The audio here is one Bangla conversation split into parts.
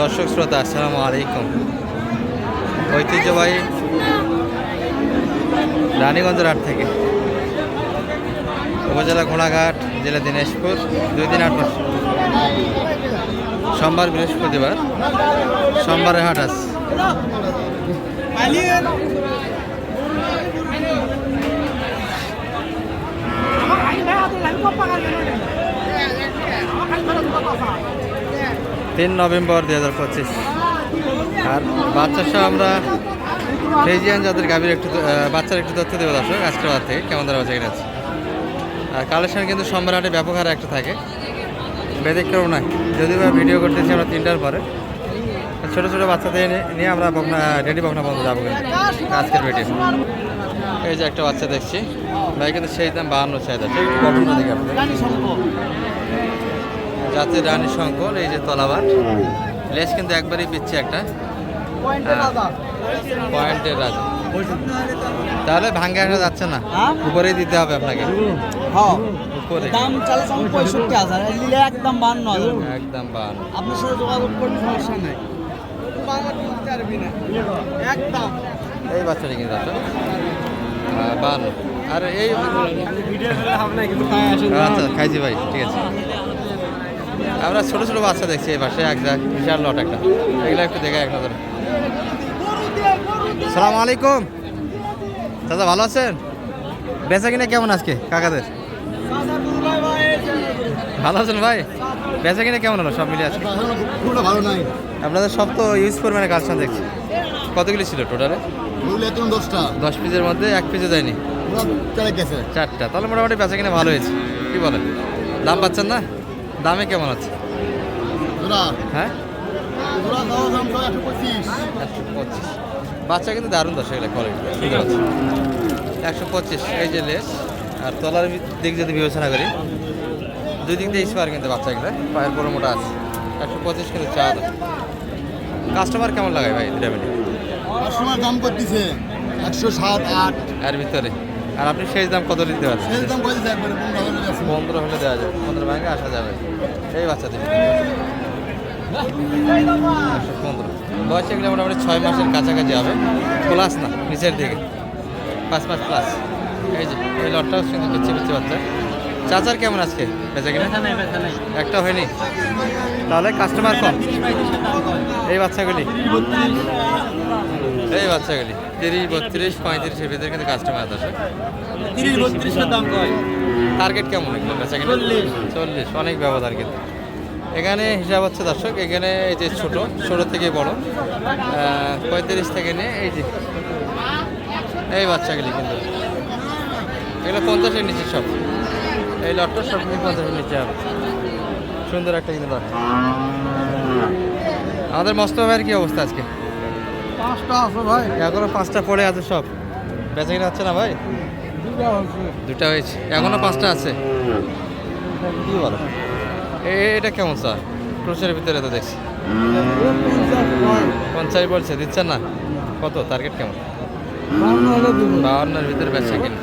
দর্শক শ্রোতা, আসসালামু আলাইকুম। ঐতিহ্যবাহী রানীগঞ্জ হাট থেকে উপজেলা ঘোড়াঘাট, জেলা দিনাজপুর, দুই দিন আট সোমবার বৃহস্পতিবার, সোমবারে হাট আছে। তিন নভেম্বর দুই হাজার পঁচিশ। আর বাচ্চা সহ আমরা ফ্রেজিয়ান যাদের গাভীর একটু বাচ্চার একটু তথ্য দেবো দর্শক, আজকের বাদ থেকে কেমন ধরা বাচ্চা কিনেছে আর কালেকশন কিন্তু সোমবার হাটে ব্যাপক হারে একটা থাকে। বেদিক্রম নয়। যদিও ভিডিও করতেছি আমরা তিনটার পরে। ছোটো ছোটো বাচ্চাদের নিয়ে- আমরা বকনা, রেডি বকনা বন্ধ যাব কিন্তু আজকের ভিডিও এই যে একটা বাচ্চা দেখছি। ভাই কিন্তু সেই দাম বাহান্ন চাহিদা ঠিক জাতের রানী শঙ্কর এই যে তলাবার। লেস কিন্তু একবারই পিচ্ছে একটা। পয়েন্টের রাজা। তাহলে ভাঙ্গে আসা যাচ্ছে না। হ্যাঁ? উপরেই দিতে হবে আপনাকে। হ্যাঁ। উপরে। দাম চালিয়েছে পঁয়ষট্টি হাজার। আর নিলে একদম বান্ন একদম বাহান্ন আপনার সাথে যোগাযোগ করলে সমস্যা নাই। একদম। এই বাচ্চাটি কিন্তু আছে। আর এই আচ্ছা খাইছি ভাই। ঠিক আছে। আমরা ছোট ছোট বাচ্চা দেখছি এই পাশে এক জায়গায় বিশাল লট একটা। এগুলো একটু দেখে এক নজর। সালাম আলাইকুম। দাদা ভালো আছেন? বেচা কিনা কেমন আজকে কাকাদের? ভালো আছেন ভাই? বেচা কিনা কেমন হলো সব মিলে খুবটা ভালো নাই আপনাদের সব তো ইউজ করবেন কালেকশন দেখছি। কতগুলি ছিল টোটালে দশটা দশ পিসের মধ্যে এক পিসে যায়নি চারটা। তাহলে মোটামুটি বেচা কিনা ভালো হয়েছে। কি বলেন? দাম পাচ্ছেন না? দামে কেমন আছে? হ্যাঁ? একশো পঁচিশ। একশো পঁচিশ। বাচ্চা কিন্তু দারুণ দশ এগুলো কোয়ালিটি সুন্দর আছে। একশো পঁচিশ এই যে লেস। আর তলার দিক যদি বিবেচনা করি দুই দিক দিয়ে স্পার কিন্তু বাচ্চাগুলো পায়ের পরে মোটা আছে। একশো পঁচিশ কিন্তু চা কাস্টমার কেমন লাগায় ভাই দুটা মিলে কাস্টমার দাম করতেছে একশো সাত আট। এর ভিতরে? আর আপনি শেষ দাম কত দিতে পারছেন শেষ দাম কত একবারে পনেরো হাজার আছে পনেরো হলে দেওয়া যাবে। পনেরো ভাঙে আসা যাবে। সেই বাচ্চা দিন পনেরো। বয়স এগুলো মোটামুটি ছয় মাসের কাছাকাছি হবে। প্লাস না নিচের দিকে। পাঁচ পাঁচ প্লাস এই যে এই লটটাও কিন্তু পিছিয়ে পিছিয়ে বাচ্চা চাচার কেমন আজকে? বেচা কিনা? একটা হয়নি? তাহলে কাস্টমার কম। এই বাচ্চাগুলি। এই বাচ্চাগুলি। তিরিশ বত্রিশ পঁয়ত্রিশের ভিতরে কিন্তু কাস্টমার আছে তিরিশ বত্রিশের দাম কয়? টার্গেট কেমন এগুলো বেচা কিনা? চল্লিশ। অনেক ব্যবধান কিন্তু। এখানে হিসাব হচ্ছে দর্শক এখানে এই যে ছোট ছোট থেকে বড় পঁয়ত্রিশ থেকে নিয়ে এই যে এই বাচ্চাগুলি কিন্তু। এগুলো পঞ্চাশের নিচে সব। এই লটটা সব কিন্তু পঞ্চাশের নিচে হবে? সুন্দর একটা কিন্তু লট। আমাদের মস্ত ভাইয়ের কি অবস্থা আজকে? পাঁচটা আছে ভাই। এখনও পাঁচটা পড়ে আছে সব। বেচা কিনা হচ্ছে না ভাই? দুটা হয়েছে। এখনও পাঁচটা আছে? কি বলো? এ- এটা কেমন স্যার ক্রোশের ভিতরে তো দেখছি। পঞ্চাশ বলছে দিচ্ছেন না? কত? টার্গেট কেমন? বাহান্নর ভিতরে বেচা কিনা।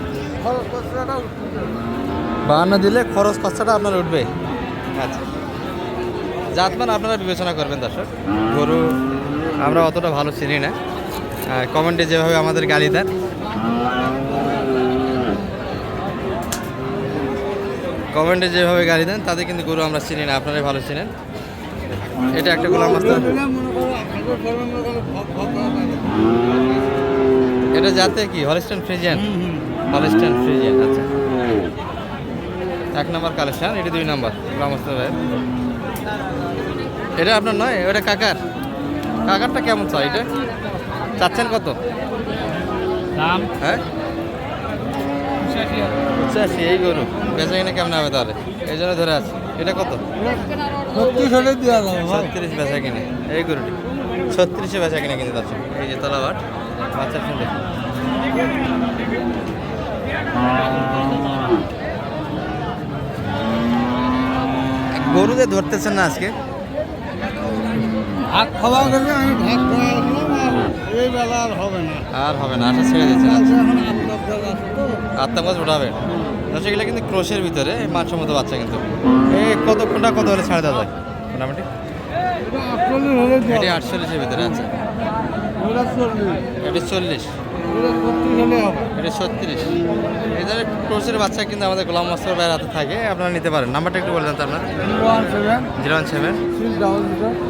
বাহান্ন দিলে খরচ খরচাটা আপনার উঠবে। আচ্ছা। জাতমান আপনারা বিবেচনা করবেন দর্শক। গরু আমরা অতটা ভালো চিনি না। কমেন্টে যেভাবে আমাদের গালি দেন। কমেন্টে যেভাবে গালি দেন তাদের কিন্তু গরু আমরা চিনি না আপনারাই ভালো চিনেন। এটা একটা গোলাম মাস্টার। এটা যাতে কি? হলিস্টান ফ্রিজিয়ান হলিস্টান ফ্রিজিয়ান আচ্ছা। এক নম্বর কালেকশন এটা দুই নম্বর ভাই এটা আপনার নয় ওটা কাকার। কাকারটা কেমন চাই এটা? চাচ্ছেন কত? দাম? হ্যাঁ? পঁচাশি। এই গরু। বেচা কিনা কেমন হবে তাহলে? এই জন্য ধরে আছে। এটা কত? ছত্রিশ বেচা কিনে। এই গরুটি। ছত্রিশে বেচা কিনে কিনতে যাচ্ছে এই যে তলাবাট বাচ্চা সুন্দর। গরুদের ধরতেছেন না আজকে? ভাত খাওয়া গেলে আমি ভাত খাওয়া এই বেলা আর হবে না। আর হবে না আশা ছেড়ে দিচ্ছেন আচ্ছা, আত্মা উঠাবে। এগুলো কিন্তু ক্রোশের ভিতরে বাচ্চা কিন্তু। এই কত কোনটা কত হলে ছাড়ে দেওয়া যায়? মোটামুটি? এটা আটচল্লিশের ভিতরে আছে এটি চল্লিশ। এটা এই ধরনের বাচ্চা কিন্তু আমাদের গোলাম মাস্টার ভাইয়ের থাকে, আপনারা নিতে পারেন। নাম্বারটা একটু বললেন তো আপনার। One seven.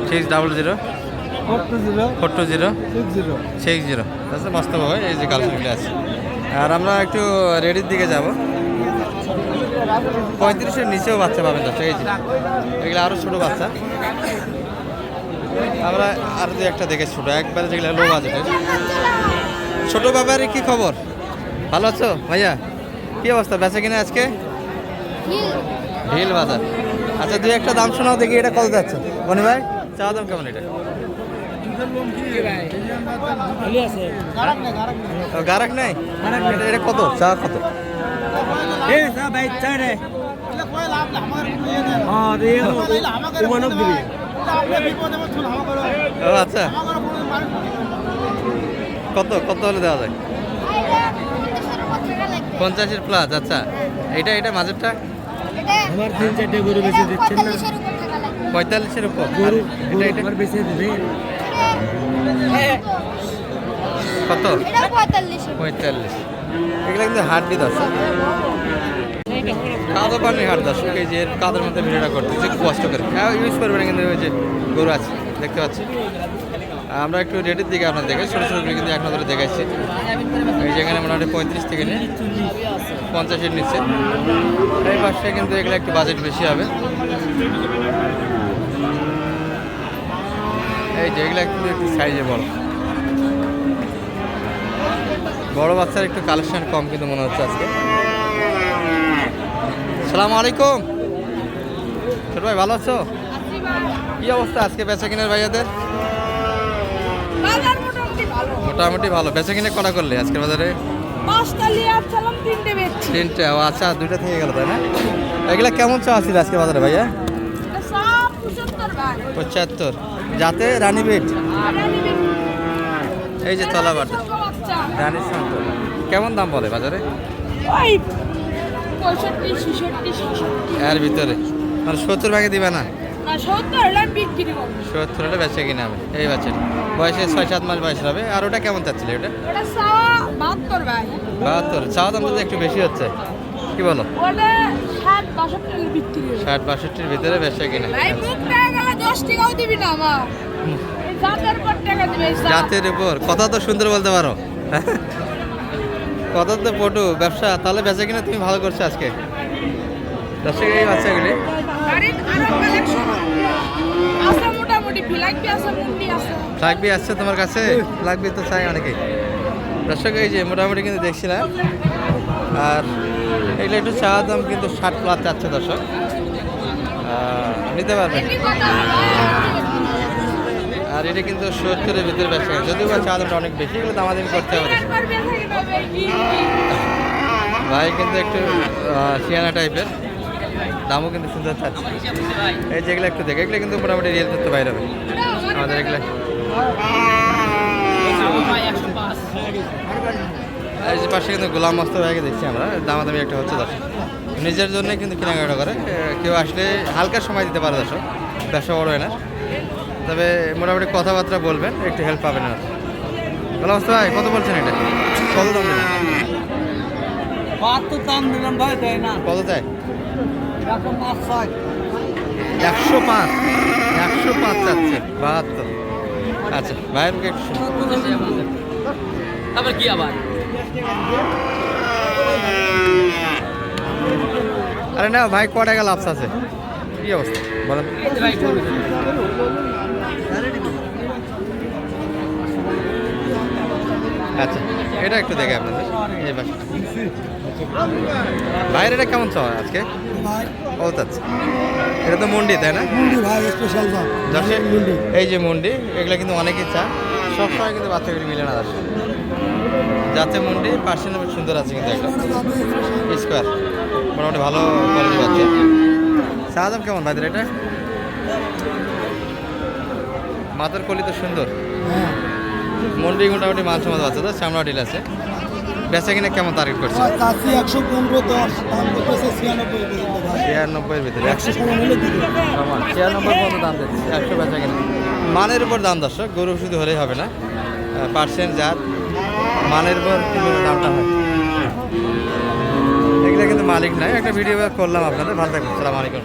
Six double zero. Four two zero. Six zero. Six মস্ত ভাবে এই যে কালেকশনগুলো আছে। আর আমরা একটু রেডির দিকে যাব। পঁয়ত্রিশের নিচেও বাচ্চা পাবেন দর্শক, এই যে। এগুলো আরও ছোটো বাচ্চা। আমরা আর দু একটা দেখে ছোটো। একবারে যেগুলো লো বাজেটের ছোটো ব্যাপারে কি খবর? ভালো আছো ভাইয়া? কি অবস্থা? বেচা কিনা আজকে? হিল। বাজার। আচ্ছা দুই একটা দাম শোনাও দেখি এটা কত যাচ্ছে। মনে ভাই চা দাম কেমন এটা? ও, গারাক নাই? এটা এটা কত? চা কত? ও আচ্ছা। কত কত হলে দেওয়া যায়? পঞ্চাশের প্লাস আচ্ছা। এটা এটা মাঝেরটা? আমার তিন চারটে গরু বেশি দিচ্ছেন না? পঁয়তাল্লিশের উপর গরু এটা এটা? আমার বেশি দিবে। কত? পঁয়তাল্লিশ পঁয়তাল্লিশ। এগুলো কিন্তু হাড্ডি দর্শক কাদো পানির হাট দর্শক এই যে কাদের মধ্যে ভিডিওটা করতেছে খুব কষ্ট করে। হ্যাঁ ইউজ করবে না কিন্তু ওই যে গরু আছে, দেখতে পাচ্ছি। আমরা একটু রেটের দিকে আপনার দেখে ছোটো ছোটোগুলো কিন্তু এক নজরে দেখাচ্ছি এই যেখানে মোটামুটি পঁয়ত্রিশ থেকে নিয়ে পঞ্চাশের নিচে। এই পাশে কিন্তু এগুলো একটু বাজেট বেশি হবে। এই যে এগুলো একটু একটু সাইজে বড়। বড় বাচ্চার একটু কালেকশন কম কিন্তু মনে হচ্ছে আজকে। সালাম আলাইকুম। ছোট ভাই ভালো আছো? কি অবস্থা আজকে বেচা কিনার ভাইয়াদের? মোটামুটি ভালো। বেচা কিনে কটা করলে আজকের বাজারে? তিনটে ও আচ্ছা দুইটা থেকে গেল তাই না? এগুলা কেমন চা আছিল আজকে বাজারে ভাইয়া? পঁচাত্তর যাতে রানী বেড এই যে তলা বাটা সন্তান। কেমন দাম বলে বাজারে? এর ভিতরে। মানে সত্তর ভাগে দিবে না? সত্তর হলে বেচে কিনে হবে। এই বাচ্চাটা বয়সে ছয় সাত মাস বয়স হবে। আর ওটা কেমন চাচ্ছিল ওটা? বাহাত্তর ভাই। বাহাত্তর। চাওয়া দাম তো একটু বেশি হচ্ছে কি বলো? ষাট বাষট্টির ভিতরে। বেচে কিনে। জাতের উপর। কথা তো সুন্দর বলতে পারো। কথা তো পটু ব্যবসা তাহলে বেচে কিনা তুমি ভালো করছ আজকে? দর্শক এই বাচ্চাগুলি লাগবে আসছে তোমার কাছে? লাগবে তো চাই অনেকেই দর্শক এই যে মোটামুটি কিন্তু দেখছিলাম। আর এগুলো একটু চা দাম কিন্তু ষাট প্লাস চাচ্ছে দর্শক। নিতে পারবেন। আর এটা কিন্তু সত্তরের ভিতরে ব্যবসা যদিও বা চা অনেক বেশি এগুলো দামাদামি করতে হবে। ভাই কিন্তু একটু শিয়ানা টাইপের। দামও কিন্তু সুন্দর চাচ্ছে এই যেগুলো একটু দেখে, এগুলো কিন্তু মোটামুটি রিয়েল করতে বাইরে হবে। আমাদের এগুলো। এই যে পাশে কিন্তু গোলাম মস্ত ভাইকে দেখছি আমরা। দামাদামি একটা হচ্ছে দর্শক। নিজের জন্য কিন্তু কেনাকাটা করে। কেউ আসলে হালকা সময় দিতে পারে দর্শক। ব্যবসা বড় হয় না। তবে মোটামুটি কথাবার্তা বলবেন একটু হেল্প পাবেন আর মস্ত ভাই কত বলছেন এটা? কত দাম দিলেন? দাম দিলাম ভাই দেয় না। কত চাই? একশো পাঁচ একশো পাঁচ? একশো চাচ্ছে বাহাত্তর। আচ্ছা ভাইয়ের মুখে একটু শুনি। তারপর কি আবার? আরে না ভাই ক টাকা লাভ আছে? কি অবস্থা? বলেন। আচ্ছা এটা একটু দেখে আপনাদের এই পাশে ভাইয়ের এটা কেমন চাওয়া আজকে? ও আচ্ছা। এটা তো মন্ডি তাই না? মুন্ডি ভাই স্পেশাল দর্শক এই যে মন্ডি এগুলো কিন্তু অনেকেই চা। সবসময় কিন্তু বাচ্চাগুলি মিলে না দর্শক। যাতে মন্ডি পার্সেন্ট সুন্দর আছে কিন্তু একটা স্কোয়ার মোটামুটি ভালো কোয়ালিটি বাচ্চা। চা দাম কেমন ভাইদের এটা? মাথার কলি তো সুন্দর। মন্ডি মোটামুটি মাছ মতো আছে তো চামড়া ডিল আছে। বেচা কিনা কেমন টার্গেট করছে? একশো পনেরো দশ দাম করতেছে ছিয়ানব্বই ভিতরে। একশো ছিয়ানব্বই পর্যন্ত দাম দিচ্ছে একশো বেচা কিনা। মানের উপর দাম দর্শক গরু শুধু হলেই হবে না। পার্সেন্ট জাত মানের উপর দামটা হয়। এগুলো কিন্তু মালিক নাই। একটা ভিডিও করলাম আপনাদের। ভালো থাকবেন। সালাম আলাইকুম